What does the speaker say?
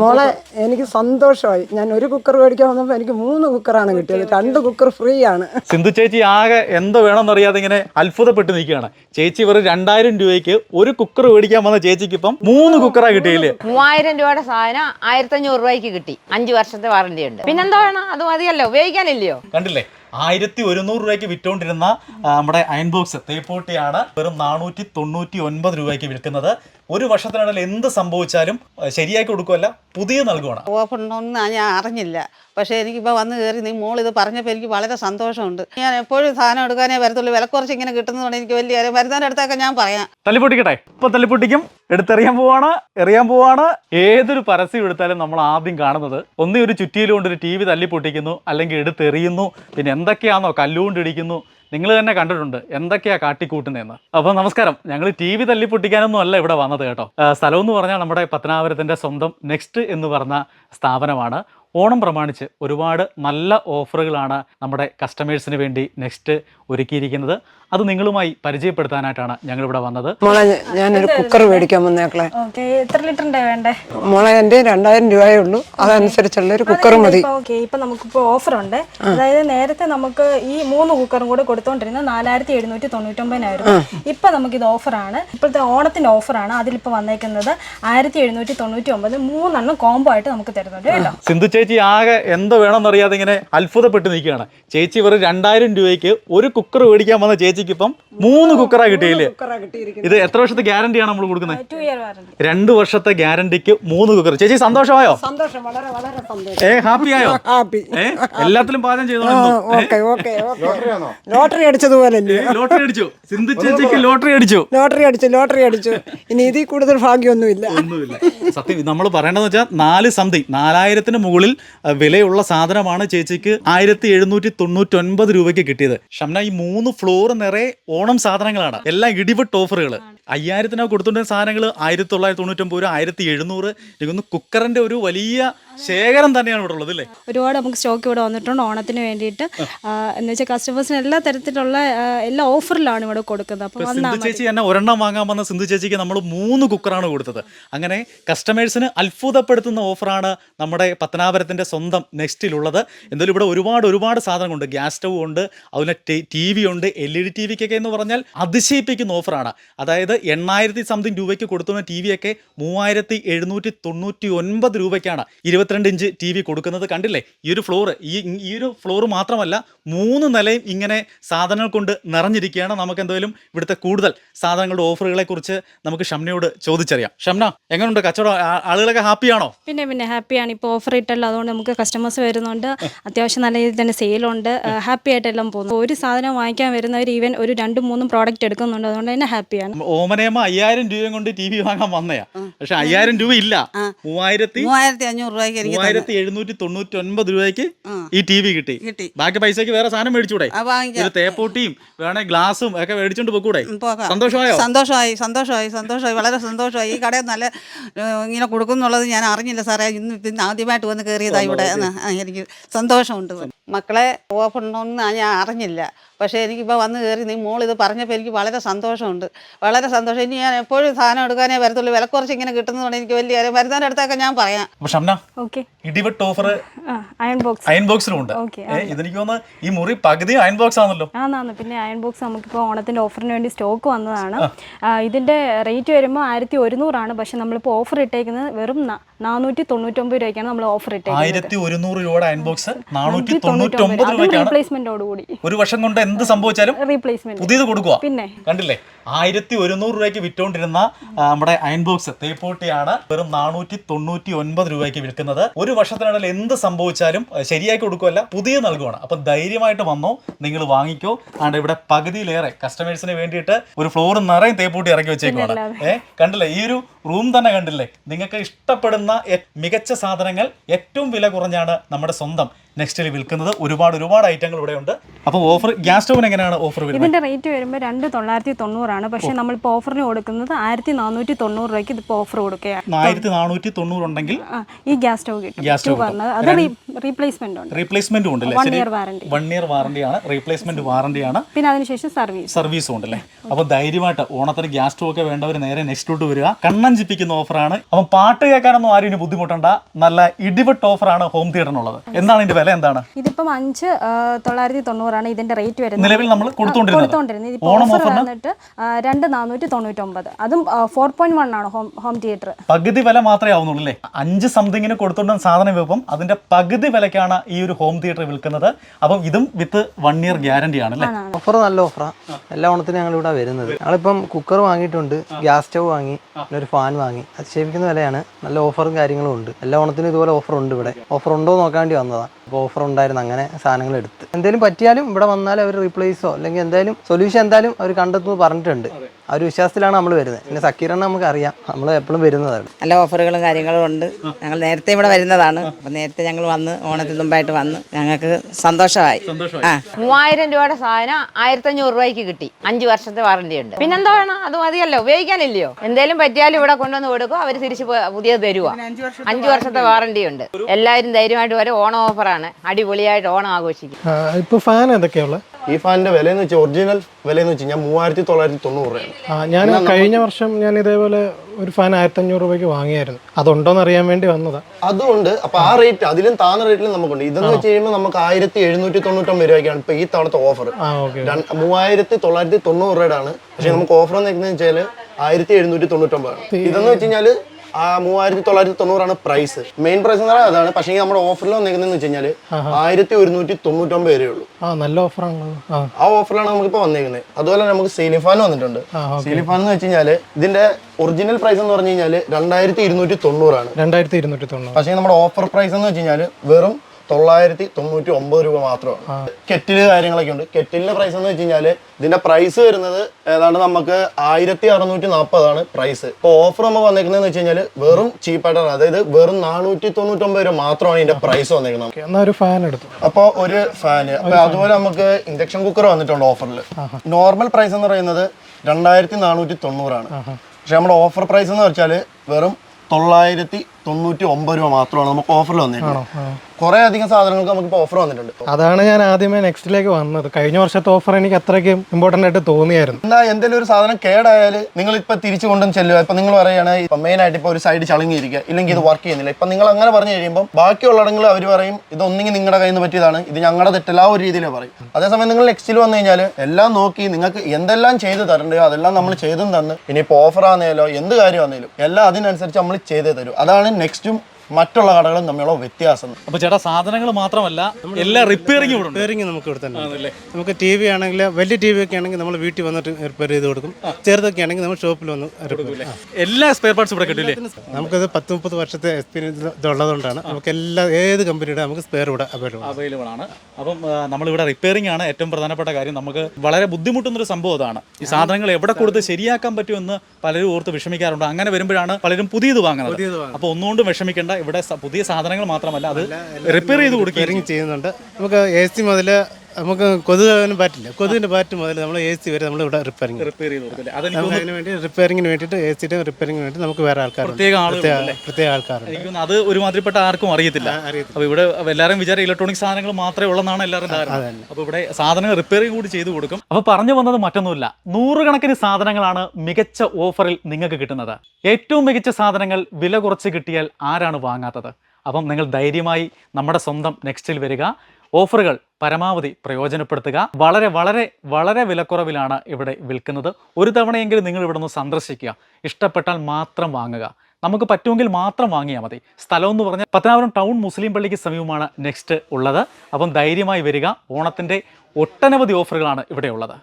മോളെ എനിക്ക് സന്തോഷമായി. ഞാൻ ഒരു കുക്കർ മേടിക്കാൻ വന്നപ്പോൾ എനിക്ക് മൂന്ന് കുക്കറാണ് കിട്ടിയത്. രണ്ട് കുക്കർ ഫ്രീ ആണ് സിന്ധു ചേച്ചി ആകെ എന്തോ വേണമെന്നറിയാതെ ഇങ്ങനെ അത്ഭുതപ്പെട്ട് നിൽക്കുകയാണ്. ചേച്ചി വെറും രണ്ടായിരം രൂപയ്ക്ക് ഒരു കുക്കർ മേടിക്കാൻ വന്ന ചേച്ചിക്ക് ഇപ്പം മൂന്ന് കുക്കറാ കിട്ടിയില്ലേ? മൂവായിരം രൂപയുടെ സാധനം ആയിരത്തി അഞ്ഞൂറ് രൂപയ്ക്ക് കിട്ടി. അഞ്ചു വർഷത്തെ വാറണ്ടി ഉണ്ട്. പിന്നെന്താ വേണം? അത് മതിയല്ലോ. ഉപയോഗിക്കാനില്ലയോ? കണ്ടില്ലേ? ആയിരത്തി ഒരുന്നൂറ് രൂപയ്ക്ക് വിറ്റോണ്ടിരുന്ന നമ്മുടെ അയൺ ബോക്സ് തേപ്പൂട്ടിയാണ് വെറും നാനൂറ്റി തൊണ്ണൂറ്റി ഒൻപത് രൂപയ്ക്ക് വിൽക്കുന്നത്. ഒരു വർഷത്തിനിടയിൽ എന്ത് സംഭവിച്ചാലും ശരിയാക്കി കൊടുക്കുമല്ല പുതിയ നൽകുവാണ്. ഓഫർ ഉണ്ടോന്ന് ഞാൻ അറിഞ്ഞില്ല. പക്ഷേ എനിക്കിപ്പോൾ വന്ന് കയറി നീ മോൾ ഇത് പറഞ്ഞപ്പോൾ എനിക്ക് വളരെ സന്തോഷമുണ്ട്. ഞാൻ എപ്പോഴും സാധനം എടുക്കാനേ വരത്തുള്ളൂ. വില കുറച്ച് ഇങ്ങനെ കിട്ടുന്നതുകൊണ്ട് എനിക്ക് വലിയ കാര്യം വരുന്നതിന്റെ അടുത്തൊക്കെ ഞാൻ പറയാം. തല്ലിപ്പൊട്ടിക്കട്ടെ? ഇപ്പൊ തല്ലിപ്പൊട്ടിക്കും. എടുത്തെറിയാൻ പോവാണ് എറിയാൻ പോവാണ്. ഏതൊരു പരസ്യം എടുത്താലും നമ്മൾ ആദ്യം കാണുന്നത് ഒന്നേ ഒരു ചുറ്റിയിലുകൊണ്ട് ഒരു ടി വി തല്ലി പൊട്ടിക്കുന്നു അല്ലെങ്കിൽ എടുത്തെറിയുന്നു പിന്നെ എന്തൊക്കെയാണോ കല്ലുകൊണ്ട് ഇടിക്കുന്നു നിങ്ങൾ തന്നെ കണ്ടിട്ടുണ്ട് എന്തൊക്കെയാ കാട്ടിക്കൂട്ടുന്നതെന്ന്. അപ്പോൾ നമസ്കാരം. ഞങ്ങൾ ടി വി തല്ലി പൊട്ടിക്കാനൊന്നും അല്ല ഇവിടെ വന്നത് കേട്ടോ. സ്ഥലം എന്ന് പറഞ്ഞാൽ നമ്മുടെ പത്തനാപുരത്തിന്റെ സ്വന്തം നെക്സ്റ്റ് എന്ന് പറഞ്ഞ സ്ഥാപനമാണ്. ഓണം പ്രമാണിച്ച് ഒരുപാട് നല്ല ഓഫറുകളാണ് നമ്മുടെ കസ്റ്റമേഴ്സിന് വേണ്ടി നെക്സ്റ്റ് ഒരുക്കിയിരിക്കുന്നത്. അത് നിങ്ങളുമായി പരിചയപ്പെടുത്താനായിട്ടാണ് ഞങ്ങൾ ഇവിടെ വന്നത്. മോളെ ഞാനൊരു കുക്കർ മേടിക്കാൻ വന്നേക്കളെ. ഓക്കെ എത്ര ലിറ്ററിന്റെ വേണ്ടേ? മോളെ എന്റെ രണ്ടായിരം രൂപയേ ഉള്ളൂ. അതനുസരിച്ചുള്ള ഒരു കുക്കർ മതി. ഓക്കെ ഇപ്പൊ നമുക്കിപ്പോ ഓഫർ ഉണ്ട് അതായത് നേരത്തെ നമുക്ക് ഈ മൂന്ന് കുക്കറും കൂടെ കൊടുത്തോണ്ടിരുന്നത് നാലായിരത്തി എഴുന്നൂറ്റി തൊണ്ണൂറ്റൊമ്പതിനായിരുന്നു ഇപ്പൊ നമുക്ക് ഇത് ആണ് ഇപ്പോഴത്തെ ഓണത്തിന്റെ ഓഫറാണ്. അതിലിപ്പോ വന്നേക്കുന്നത് ആയിരത്തി എഴുന്നൂറ്റി തൊണ്ണൂറ്റി ഒമ്പത് മൂന്നെണ്ണം കോംബോ ആയിട്ട് നമുക്ക് തരുന്നുണ്ട് കേട്ടോ. സിന്ധു ചേച്ചി ആകെ എന്ത് വേണമെന്നറിയാതെ ഇങ്ങനെ അത്ഭുതപ്പെട്ട് നിൽക്കുകയാണ്. ചേച്ചി ഇവർ രണ്ടായിരം രൂപയ്ക്ക് ഒരു കുക്കർ മേടിക്കാൻ വന്ന ചേച്ചിക്ക് ഇപ്പം മൂന്ന് കുക്കറാ കിട്ടിയില്ലേ? ഇത് എത്ര വർഷത്തെ ഗ്യാരണ്ടിയാണ് നമ്മൾ കൊടുക്കുന്നത്? രണ്ടു ഇയർ വാറണ്ടി രണ്ട് വർഷത്തെ ഗ്യാരണ്ടിക്ക് മൂന്ന് കുക്കർ ചേച്ചി സന്തോഷമായോ? സന്തോഷം വളരെ വളരെ സന്തോഷം. ഏ ഹാപ്പി ആയോ ഹാപ്പി. ഏ എല്ലാത്തിലും പാചകം ചെയ്തോ ഓക്കെ ഓക്കെ ലോട്ടറി അടിച്ചതുപോലെ ലോട്ടറി അടിച്ചു. സിന്ധു ചേച്ചിക്ക് ലോട്ടറി അടിച്ചു. ലോട്ടറി അടിച്ചു ലോട്ടറി അടിച്ചു. ഇനി ഇതിൽ കൂടുതൽ ഭാഗ്യമൊന്നുമില്ല. ഒന്നുമില്ല. സത്യം നമ്മൾ പറയേണ്ടതെന്ന് വെച്ചാൽ നാല് സംതിങ് നാലായിരത്തിന് മുകളിൽ വിലയുള്ള സാധനമാണ് ചേച്ചിക്ക് ആയിരത്തി എഴുന്നൂറ്റി തൊണ്ണൂറ്റി ഒൻപത് രൂപയ്ക്ക് കിട്ടിയത്. ഷംന ഈ മൂന്ന് ഫ്ലോർ നിറയെ ഓണം സാധനങ്ങളാണ്. എല്ലാം ഇടിവിട്ട് ഓഫറുകൾ അയ്യായിരത്തിനൊക്കെ കൊടുത്തുകൊണ്ടിരുന്ന സാധനങ്ങൾ ആയിരത്തി തൊള്ളായിരത്തി തൊണ്ണൂറ്റൊമ്പത് രൂപ. ആയിരത്തി എഴുന്നൂറ് എനിക്കൊന്ന് കുക്കറിന്റെ ഒരു വലിയ ശേഖരം തന്നെയാണ് ഇവിടെ ഉള്ളത് അല്ലേ? ഒരുപാട് നമുക്ക് സ്റ്റോക്ക് ഇവിടെ വന്നിട്ടുണ്ട് ഓണത്തിന് വേണ്ടിയിട്ട്. എന്ന് വെച്ചാൽ കസ്റ്റമേഴ്സിന് എല്ലാ തരത്തിലുള്ള എല്ലാ ഓഫറിലാണ് ഇവിടെ കൊടുക്കുന്നത്. അപ്പോൾ സിന്ധു ചേച്ചി തന്നെ ഒരെണ്ണം വാങ്ങാൻ വന്ന സിന്ധു ചേച്ചിക്ക് നമ്മൾ മൂന്ന് കുക്കറാണ് കൊടുത്തത്. അങ്ങനെ കസ്റ്റമേഴ്സിന് അത്ഭുതപ്പെടുത്തുന്ന ഓഫറാണ് നമ്മുടെ പത്തനാപുരത്തിന്റെ സ്വന്തം നെക്സ്റ്റിലുള്ളത് എന്തായാലും ഇവിടെ ഒരുപാട് ഒരുപാട് സാധനങ്ങളുണ്ട്. ഗ്യാസ് സ്റ്റവ് ഉണ്ട്. അതുപോലെ ടി വി ഉണ്ട് എൽ ഇ ഡി ടി വിക്കൊക്കെ എന്ന് പറഞ്ഞാൽ അതിശയിപ്പിക്കുന്ന ഓഫറാണ്. അതായത് എണ്ണായിരത്തി സംതിങ് രൂപയ്ക്ക് കൊടുത്തുന്ന ടി വി ഒക്കെ മൂവായിരത്തി എഴുന്നൂറ്റി തൊണ്ണൂറ്റി ഒൻപത് രൂപയ്ക്കാണ് ഇരുപത്തിരണ്ട് ഇഞ്ച് ടി വി കൊടുക്കുന്നത്. കണ്ടില്ലേ? ഈ ഒരു ഫ്ലോർ ഈ ഈ ഒരു ഫ്ലോർ മാത്രമല്ല മൂന്ന് നിലയും ഇങ്ങനെ സാധനങ്ങൾ കൊണ്ട് നിറഞ്ഞിരിക്കുകയാണ്. നമുക്ക് എന്തായാലും ഇവിടുത്തെ കൂടുതൽ സാധനങ്ങളുടെ ഓഫറുകളെ കുറിച്ച് നമുക്ക് ഷംനയോട് ചോദിച്ചറിയാം. ഷംന എങ്ങനെയുണ്ട് കച്ചവടം ആളുകളൊക്കെ ഹാപ്പിയാണോ? പിന്നെ പിന്നെ ഹാപ്പിയാണ്. ഇപ്പോൾ ഓഫർ ഇട്ടല്ലോ അതുകൊണ്ട് നമുക്ക് കസ്റ്റമേഴ്സ് വരുന്നുണ്ട്. അത്യാവശ്യം നല്ല രീതിയിൽ തന്നെ സെയിലുണ്ട് ഹാപ്പി ആയിട്ടെല്ലാം പോകുന്നു. ഒരു സാധനം വാങ്ങിക്കാൻ വരുന്നവർ ഈവൻ ഒരു രണ്ടും മൂന്നും പ്രോഡക്റ്റ് എടുക്കുന്നുണ്ട്. അതുകൊണ്ട് തന്നെ ഹാപ്പിയാണ് ഓമനയമ്മ അയ്യായിരം രൂപയും കൊണ്ട് ടി വി വാങ്ങാൻ വന്നയാ. പക്ഷെ അയ്യായിരം രൂപ ഇല്ല. മൂവായിരത്തി മൂവായിരത്തി അഞ്ഞൂറ് രൂപയ്ക്ക് മൂവായിരത്തി എഴുന്നൂറ്റി തൊണ്ണൂറ്റി ഒൻപത് രൂപയ്ക്ക് ഈ ടി വി കിട്ടി. ബാക്കി പൈസക്ക് വേറെ സാധനം മേടിച്ചൂടെ ആ വാങ്ങിക്കാം. ഒരു തേപ്പൂട്ടിയും വേണേ ഗ്ലാസും ഒക്കെ മേടിച്ചോണ്ട് പോകൂടെ സന്തോഷമായോ? സന്തോഷമായി സന്തോഷമായി സന്തോഷമായി വളരെ സന്തോഷമായി. ഈ കടയിൽ നല്ല ഇങ്ങനെ കൊടുക്കുന്നുള്ളത് ഞാൻ അറിഞ്ഞില്ല സാറേ. ഇന്ന് ഇന്ന് ആദ്യമായിട്ട് വന്ന് കയറിയതാ ഇവിടെ. എനിക്ക് സന്തോഷമുണ്ട്. മക്കളെ ഓഫ് ഉണ്ടോ എന്ന് ഞാൻ അറിഞ്ഞില്ല. പക്ഷേ എനിക്കിപ്പോൾ വന്ന് കയറി നീ മോൾ ഇത് പറഞ്ഞപ്പോൾ എനിക്ക് വളരെ സന്തോഷമുണ്ട്. വളരെ സന്തോഷം. ഇനി ഞാൻ എപ്പോഴും സാധനം എടുക്കാനേ വരത്തുള്ളൂ. വില കുറച്ച് ഇങ്ങനെ കിട്ടുന്നതുകൊണ്ട് എനിക്ക് വലിയ കാര്യം വരുന്നതിന്റെ അടുത്തൊക്കെ ഞാൻ പറയാം. ഷംന ഓക്കെ. ഇടിവെട്ട് ഓഫർ അയൺ ബോക്സ്. അയൺ ബോക്സിലും ഉണ്ട്. ഇതെനിക്ക് തോന്നുന്നു ഈ മുറി പകുതി അയൺ ബോക്സ് ആണല്ലോ. ആന്നാന്ന്. പിന്നെ അയൺ ബോക്സ് നമുക്കിപ്പോൾ ഓണത്തിന്റെ ഓഫറിന് വേണ്ടി സ്റ്റോക്ക് വന്നതാണ്. ഇതിന്റെ ഇതിന്റെ റേറ്റ് വരുമ്പോൾ ആയിരത്തി ഒരുന്നൂറാണ്. പക്ഷെ നമ്മളിപ്പോൾ ഓഫർ ഇട്ടേക്കുന്നത് വെറും നാനൂറ്റി തൊണ്ണൂറ്റൊമ്പത് രൂപയ്ക്കാണ് നമ്മൾ ഓഫർ ഇട്ടേക്കുന്നത്. ആയിരത്തി ഒരുന്നൂറ് രൂപയുടെ അയൺ ബോക്സ് നാനൂറ്റി തൊണ്ണൂറ്റി തൊണ്ണൂറ്റൊമ്പത് രൂപയ്ക്കാണ്. ഒരു വർഷം കൊണ്ട് എന്ത് സംഭവിച്ചാലും റീപ്ലേസ്മെന്റ് പുതിയത് കൊടുക്കുക. പിന്നെ? കണ്ടില്ലേ? ആയിരത്തി ഒരുന്നൂറ് രൂപയ്ക്ക് വിറ്റോണ്ടിരുന്ന നമ്മുടെ അയൺ ബോക്സ് തേപ്പൂട്ടിയാണ് വെറും നാനൂറ്റി തൊണ്ണൂറ്റി ഒൻപത് രൂപയ്ക്ക് വിൽക്കുന്നത്. ഒരു വർഷത്തിനിടയിൽ എന്ത് സംഭവിച്ചാലും ശരിയാക്കി കൊടുക്കുമല്ല പുതിയ നൽകുവാണ്. അപ്പൊ ധൈര്യമായിട്ട് വന്നോ നിങ്ങൾ വാങ്ങിക്കോ. ആണ്ട് ഇവിടെ പകുതിയിലേറെ കസ്റ്റമേഴ്സിന് വേണ്ടിയിട്ട് ഒരു ഫ്ലോർ നിറയെ തേപ്പൂട്ടി ഇറക്കി വെച്ചേക്കുവാണ്. ഏഹ് കണ്ടില്ലേ? ഈ ഒരു റൂം തന്നെ കണ്ടില്ലേ? നിങ്ങൾക്ക് ഇഷ്ടപ്പെടുന്ന മികച്ച സാധനങ്ങൾ ഏറ്റവും വില കുറഞ്ഞാണ് നമ്മുടെ സ്വന്തം നെക്സ്റ്റിൽ വിൽക്കുന്നത്. ഒരുപാട് ഒരുപാട് ഐറ്റങ്ങൾ ഇവിടെ ഉണ്ട്. അപ്പോൾ ഓഫർ ഗ്യാസ് സ്റ്റോവ് എങ്ങനെയാണ് ഓഫർ ഇതിന്റെ റേറ്റ് വരുമ്പോൾ രണ്ട് തൊള്ളായിരത്തി തൊണ്ണൂറാണ്. പക്ഷെ നമ്മളിപ്പോൾ ഓഫറിന് കൊടുക്കുന്നത് ആയിരത്തി നാനൂറ്റി തൊണ്ണൂറ് രൂപയ്ക്ക് ഇതിപ്പോൾ ഓഫർ കൊടുക്കുകയാണ്. ആയിരത്തി നാനൂറ്റി തൊണ്ണൂറുണ്ടെങ്കിൽ ഉണ്ടെങ്കിൽ ഈ ഗ്യാസ് സ്റ്റവ് കിട്ടും. ഗ്യാസ് പറഞ്ഞത്. അത് റീപ്ലേസ്മെന്റ് ഉണ്ട്. റീപ്ലേസ്മെന്റും ഉണ്ട് one year warranty one year വാറണ്ടിയാണ് replacement വാറണ്ടിയാണ് പിന്നെ അതിനുശേഷം സർവീസ് സർവീസും ഉണ്ടല്ലേ? അപ്പോൾ ധൈര്യമായിട്ട് ഓണത്തിന് ഗ്യാസ് സ്റ്റവ് ഒക്കെ വേണ്ടവർ നേരെ നെക്സ്റ്റിലോട്ട് വരിക. കണ്ണൻ ജിപ്പിക്കുന്ന ഓഫറാണ്. അപ്പം പാട്ട് കേൾക്കാനൊന്നും ആരും ഇനി ബുദ്ധിമുട്ടണ്ട. നല്ല ഇടിവെട്ട് ഓഫറാണ് ഹോം തിയേറ്ററിനുള്ളത്. എന്താണ് ഇതിന്റെ വില എന്താണ്? ഇതിപ്പം അഞ്ച് തൊള്ളായിരത്തി തൊണ്ണൂറാണ് ഇതിന്റെ റേറ്റ് വരുന്നത്. നിലവിൽ നമ്മൾ കൊടുത്തുകൊണ്ടിരുന്നത് കൊടുത്തോണ്ടിരുന്നത്. ഓണം ഓഫർ വന്നിട്ട് രണ്ട് നാനൂറ്റി തൊണ്ണൂറ്റൊമ്പത് അതും ഫോർ പോയിന്റ് വൺ ആണ് ഹോം ഹോം തിയേറ്റർ. പകുതി വില മാത്രമേ ആവുന്നുള്ളൂ അല്ലേ? അഞ്ച് സംതിങ്ങിന് കൊടുത്തുകൊണ്ട സാധനം വിൽപ്പം. അതിന്റെ പകുതി വിലക്കാണ് ഈ ഒരു ഹോം തിയേറ്റർ വിൽക്കുന്നത്. അപ്പം ഇതും വിത്ത് വൺ ഇയർ ഗ്യാരണ്ടി ആണ് അല്ലേ? ഓഫർ നല്ല ഓഫറാണ് എല്ലാ ഓണത്തിനും ഞങ്ങൾ ഇവിടെ വരുന്നത്. ഞങ്ങളിപ്പം കുക്കർ വാങ്ങിയിട്ടുണ്ട് ഗ്യാസ് സ്റ്റവ് വാങ്ങി പിന്നെ ഒരു ഫാൻ വാങ്ങി. അതിശയിപ്പിക്കുന്ന വിലയാണ്. നല്ല ഓഫറും കാര്യങ്ങളും ഉണ്ട്. എല്ലാ ഓണത്തിനും ഇതുപോലെ ഓഫർ ഉണ്ട് ഇവിടെ. ഓഫർ ഉണ്ടോ നോക്കാണ്ടി നോക്കാൻ വേണ്ടി വന്നതാണ് അപ്പോൾ ഓഫർ ഉണ്ടായിരുന്നു അങ്ങനെ സാധനങ്ങൾ എടുത്ത്. എന്തെങ്കിലും പറ്റിയാലും ഇവിടെ വന്നാൽ അവർ റീപ്ലേസോ അല്ലെങ്കിൽ എന്തായാലും സൊല്യൂഷൻ എന്തായാലും അവർ കണ്ടെത്തുന്നു പറഞ്ഞിട്ടുണ്ട്. ആ ഒരു വിശ്വാസത്തിലാണ് നമ്മൾ വരുന്നത്. പിന്നെ സക്കീരണ നമുക്ക് അറിയാം നമ്മൾ എപ്പോഴും വരുന്നതാണ്. നല്ല ഓഫറുകളും കാര്യങ്ങളും ഉണ്ട്. ഞങ്ങൾ നേരത്തെ ഇവിടെ വരുന്നതാണ്. അപ്പം നേരത്തെ ഞങ്ങൾ വന്ന് ഓണത്തിന് മുമ്പായിട്ട് വന്ന് ഞങ്ങൾക്ക് സന്തോഷമായി. ആ. മൂവായിരം രൂപയുടെ സാധനം ആയിരത്തി അഞ്ഞൂറ് രൂപയ്ക്ക് കിട്ടി. അഞ്ച് വർഷത്തെ വാറണ്ടി ഉണ്ട്. പിന്നെന്താ വേണം? അത് മതിയല്ലോ. ഉപയോഗിക്കാനില്ലയോ? എന്തേലും പറ്റിയാലും ഇവിടെ കൊണ്ടുവന്ന് കൊടുക്കും. അവർ തിരിച്ച് പുതിയത് തരുവാ. അഞ്ചു വർഷത്തെ വാറണ്ടി ഉണ്ട്. എല്ലാവരും ധൈര്യമായിട്ട് വരെ. ഓണം ഓഫറാണ് അടിപൊളിയായിട്ട് ഓണം ആഘോഷിക്കും. ഇപ്പൊ ഫാൻ ഏതൊക്കെയുള്ള ഈ ഫാനിന്റെ വില എന്ന് വെച്ചാൽ ഒറിജിനൽ വില എന്ന് വെച്ചാൽ മൂവായിരത്തി തൊള്ളായിരത്തി തൊണ്ണൂറ് രൂപയാണ് ഞാൻ കഴിഞ്ഞ വർഷം ഞാൻ ഇതേപോലെ ഒരു ഫാൻ ആയിരത്തി അഞ്ഞൂറ് രൂപയ്ക്ക് വാങ്ങിയായിരുന്നു. അതുണ്ടോന്ന് അറിയാൻ വേണ്ടി വന്നതാ. അതുകൊണ്ട് അപ്പൊ ആ റേറ്റ് അതിലും താന്ന റേറ്റിലും നമുക്കുണ്ട്. ഇതെന്ന് വെച്ച് കഴിയുമ്പോൾ നമുക്ക് ആയിരത്തി എഴുന്നൂറ്റി തൊണ്ണൂറ്റൊമ്പത് രൂപയ്ക്കാണ് ഇപ്പൊ ഈ തവണത്തെ ഓഫർ മൂവായിരത്തി തൊള്ളായിരത്തി തൊണ്ണൂറ് രൂപയുടെ ആണ്. പക്ഷെ നമുക്ക് ഓഫർ എന്ന് വെച്ചാൽ ആയിരത്തി എഴുന്നൂറ്റി തൊണ്ണൂറ്റൊമ്പതാണ് ഇതെന്ന് വെച്ച് കഴിഞ്ഞാൽ ആ മൂവായിരത്തി തൊള്ളായിരത്തി തൊണ്ണൂറാണ് പ്രൈസ് മെയിൻ പ്രൈസ് എന്ന് പറയുന്നത് അതാണ്. പക്ഷേ നമ്മുടെ ഓഫറിൽ വന്നേക്കുന്നതെന്ന് വെച്ച് കഴിഞ്ഞാൽ ആയിരത്തി ഒരുന്നൂറ്റി തൊണ്ണൂറ്റൊമ്പത് വരെ ഉള്ളൂ. ആ നല്ല ഓഫറാണ് ആ. ആ ഓഫറിലാണ് നമുക്കിപ്പോൾ വന്നിരിക്കുന്നത് അതുപോലെ നമുക്ക് സീലിഫാൻ വന്നിട്ടുണ്ട്. സീലിഫാൻ എന്ന് വെച്ച് കഴിഞ്ഞാൽ ഇതിന്റെ ഒറിജിനൽ പ്രൈസ് എന്ന് പറഞ്ഞു കഴിഞ്ഞാൽ രണ്ടായിരത്തി ഇരുന്നൂറ്റി തൊണ്ണൂറാണ് രണ്ടായിരത്തി ഇരുന്നൂറ്റി തൊണ്ണൂറ് പക്ഷേ നമ്മുടെ ഓഫർ പ്രൈസ് എന്ന് വെച്ച് കഴിഞ്ഞാൽ വെറും തൊള്ളായിരത്തി തൊണ്ണൂറ്റി ഒമ്പത് രൂപ മാത്രമാണ്. കെറ്റിൽ കാര്യങ്ങളൊക്കെ ഉണ്ട്. കെറ്റിലിന്റെ പ്രൈസ് എന്ന് വെച്ച് കഴിഞ്ഞാൽ ഇതിന്റെ പ്രൈസ് വരുന്നത് ഏതാണ്ട് നമുക്ക് ആയിരത്തി അറുന്നൂറ്റി നാൽപ്പതാണ് പ്രൈസ് ഇപ്പോൾ ഓഫർ നമ്മൾ വന്നേക്കുന്നതെന്ന് വെച്ച് കഴിഞ്ഞാൽ വെറും ചീപ്പായിട്ടാണ് അതായത് വെറും നാനൂറ്റി തൊണ്ണൂറ്റി ഒമ്പത് രൂപ മാത്രമാണ് ഇതിന്റെ പ്രൈസ് വന്നേക്കുന്നത്. എന്നാൽ ഒരു ഫാൻ എടുത്തു. അപ്പോൾ ഒരു ഫാന് അപ്പൊ അതുപോലെ നമുക്ക് ഇൻഡക്ഷൻ കുക്കർ വന്നിട്ടുണ്ട് ഓഫറിൽ നോർമൽ പ്രൈസ് എന്ന് പറയുന്നത് രണ്ടായിരത്തി നാനൂറ്റി തൊണ്ണൂറാണ് പക്ഷെ നമ്മുടെ ഓഫർ പ്രൈസ് എന്ന് വെച്ചാൽ വെറും തൊള്ളായിരത്തി തൊണ്ണൂറ്റി ഒമ്പത് രൂപ മാത്രമാണ് നമുക്ക് ഓഫറിൽ വന്നിട്ടുണ്ട് കുറെ അധികം സാധനങ്ങൾക്ക് നമുക്ക് ഓഫർ വന്നിട്ടുണ്ട് അതാണ് ഞാൻ ആദ്യമേ നെക്സ്റ്റിലേക്ക് വന്നത്. കഴിഞ്ഞ വർഷത്തെ ഓഫർ എനിക്ക് അത്രയ്ക്കും ഇമ്പോർട്ടന്റ് ആയിട്ട് തോന്നിയായിരുന്നു. എന്നാ എന്തെങ്കിലും ഒരു സാധനം കേടായാൽ നിങ്ങൾ ഇപ്പൊ തിരിച്ചു കൊണ്ടും ചെല്ലുക. ഇപ്പൊ നിങ്ങൾ പറയുകയാണ് ഇപ്പൊ മെയിൻ ആയിട്ട് ഇപ്പൊ ഒരു സൈഡ് ചളങ്ങിയിരിക്കുക. ഇല്ലെങ്കിൽ ഇത് വർക്ക് ചെയ്യുന്നില്ല. ഇപ്പൊ നിങ്ങൾ അങ്ങനെ പറഞ്ഞു കഴിയുമ്പോൾ ബാക്കിയുള്ളടങ്ങളും അവർ പറയും ഇത് ഒന്നെങ്കിൽ നിങ്ങളുടെ കയ്യിൽ നിന്ന് പറ്റിയതാണ്. ഇത് ഞങ്ങളുടെ തെറ്റല്ല ഒരു രീതിയിലേ പറയും. അതേസമയം നിങ്ങൾ നെക്സ്റ്റിൽ വന്നു കഴിഞ്ഞാൽ എല്ലാം നോക്കി നിങ്ങൾക്ക് എന്തെല്ലാം ചെയ്ത് തരണ്ടോ അതെല്ലാം നമ്മൾ ചെയ്തും തന്ന്. ഇനിയിപ്പോൾ ഓഫർ ആണെങ്കിലോ എന്ത് കാര്യം ആണെങ്കിലും എല്ലാം അതിനനുസരിച്ച് നമ്മൾ ചെയ്തേ തരും. അതാണ് നെക്സ്റ്റും മറ്റുള്ള കടകളും തമ്മിലുള്ള വ്യത്യാസം. അപ്പൊ ചേട്ടാ സാധനങ്ങൾ മാത്രമല്ല എല്ലാ റിപ്പയറിംഗും ഇവിടെ ഉണ്ട് റിപ്പയറിംഗ് നമുക്ക് ഇവിടെ തന്നെ ഉണ്ട്. നമുക്ക് ടി വി ആണെങ്കിൽ വലിയ ടി വി ഒക്കെ ആണെങ്കിൽ നമ്മൾ വീട്ടിൽ വന്നിട്ട് റിപ്പയർ ചെയ്ത് കൊടുക്കും. ചെറുതൊക്കെ ആണെങ്കിൽ നമ്മൾ ഷോപ്പിൽ വന്ന്. എല്ലാ സ്പെയർ പാർട്സ് ഇവിടെ കിട്ടില്ലേ നമുക്കത് പത്ത് മുപ്പത് വർഷത്തെ എക്സ്പീരിയൻസ് ഉള്ളതുകൊണ്ടാണ് നമുക്ക് എല്ലാ ഏത് കമ്പനിയുടെ നമുക്ക് സ്പെയർ ഇവിടെ അവൈലബിൾ അവൈലബിൾ ആണ്. അപ്പം ആ, നമ്മളിവിടെ റിപ്പയറിംഗ് ആണ് ഏറ്റവും പ്രധാനപ്പെട്ട കാര്യം. നമുക്ക് വളരെ ബുദ്ധിമുട്ടുന്ന ഒരു സംഭവം അതാണ്. ഈ സാധനങ്ങൾ എവിടെ കൊടുത്ത് ശരിയാക്കാൻ പറ്റുമെന്ന് പലരും ഓർത്ത് വിഷമിക്കാറുണ്ട്. അങ്ങനെ വരുമ്പോഴാണ് പലരും പുതിയത് വാങ്ങുന്നത്. അപ്പോൾ ഒന്നുകൊണ്ടും വിഷമിക്കേണ്ട. ഇവിടെ പുതിയ സാധനങ്ങൾ മാത്രമല്ല അത് റിപ്പയർ ചെയ്ത് കൊടുക്കുകയും ചെയ്യുന്നുണ്ട്. നമുക്ക് എ സി മുതൽ നമുക്ക് കൊതുകിന് പറ്റില്ല. കൊതുകിന്റെ പാറ്റ് മുതൽ നമ്മൾ എ സി വരെ നമ്മൾ ഇവിടെ റിപ്പയറിംഗ് റിപ്പയർ ചെയ്ത് കൊടുക്കില്ലേ? അതെനിക്ക് നമുക്ക് അതിന് വേണ്ടി റിപ്പയറിങ്ങിന് വേണ്ടിയിട്ട് എ സിയുടെ റിപ്പയറിങ്ങിന് വേണ്ടി നമുക്ക് വേറെ ആൾക്കാരുണ്ട്. പ്രത്യേക ആളുകൾ അല്ലേ? പ്രത്യേക ആൾക്കാരുണ്ട്. എനിക്ക് തോന്നുന്നു അത് ഒരുമാതിരിപ്പെട്ട ആർക്കും അറിയത്തില്ല. അറിയത്തില്ല. അപ്പോൾ ഇവിടെ എല്ലാവരും വിചാരം ഇലക്ട്രോണിക് സാധനങ്ങൾ മാത്രമേ ഉള്ളതാണ് എല്ലാവരും ധാരണ. അപ്പോൾ ഇവിടെ സാധനങ്ങൾ റിപ്പയറിംഗ് കൂടി ചെയ്തു കൊടുക്കും. അപ്പോൾ പറഞ്ഞു വന്നത് മറ്റൊന്നുമില്ല. നൂറുകണക്കിന് സാധനങ്ങളാണ് മികച്ച ഓഫറിൽ നിങ്ങൾക്ക് കിട്ടുന്നത്. ഏറ്റവും മികച്ച സാധനങ്ങൾ വില കുറച്ച് കിട്ടിയാൽ ആരാണ് വാങ്ങാത്തത്? അപ്പം നിങ്ങൾ ധൈര്യമായി നമ്മുടെ സ്വന്തം നെക്സ്റ്റിൽ വരിക. ഓഫറുകൾ പരമാവധി പ്രയോജനപ്പെടുത്തുക. വളരെ വളരെ വളരെ വിലക്കുറവിലാണ് ഇവിടെ വിൽക്കുന്നത്. ഒരു തവണയെങ്കിലും നിങ്ങൾ ഇവിടെ നിന്ന് സന്ദർശിക്കുക. ഇഷ്ടപ്പെട്ടാൽ മാത്രം വാങ്ങുക. നമുക്ക് പറ്റുമെങ്കിൽ മാത്രം വാങ്ങിയാൽ മതി. സ്ഥലം എന്ന് പറഞ്ഞാൽ പത്തനാപുരം ടൗൺ മുസ്ലിം പള്ളിക്ക് സമീപമാണ് നെക്സ്റ്റ് ഉള്ളത്. അപ്പം ധൈര്യമായി വരിക. ഓണത്തിന്റെ ഒട്ടനവധി ഓഫറുകളാണ് ഇവിടെ ഉള്ളത്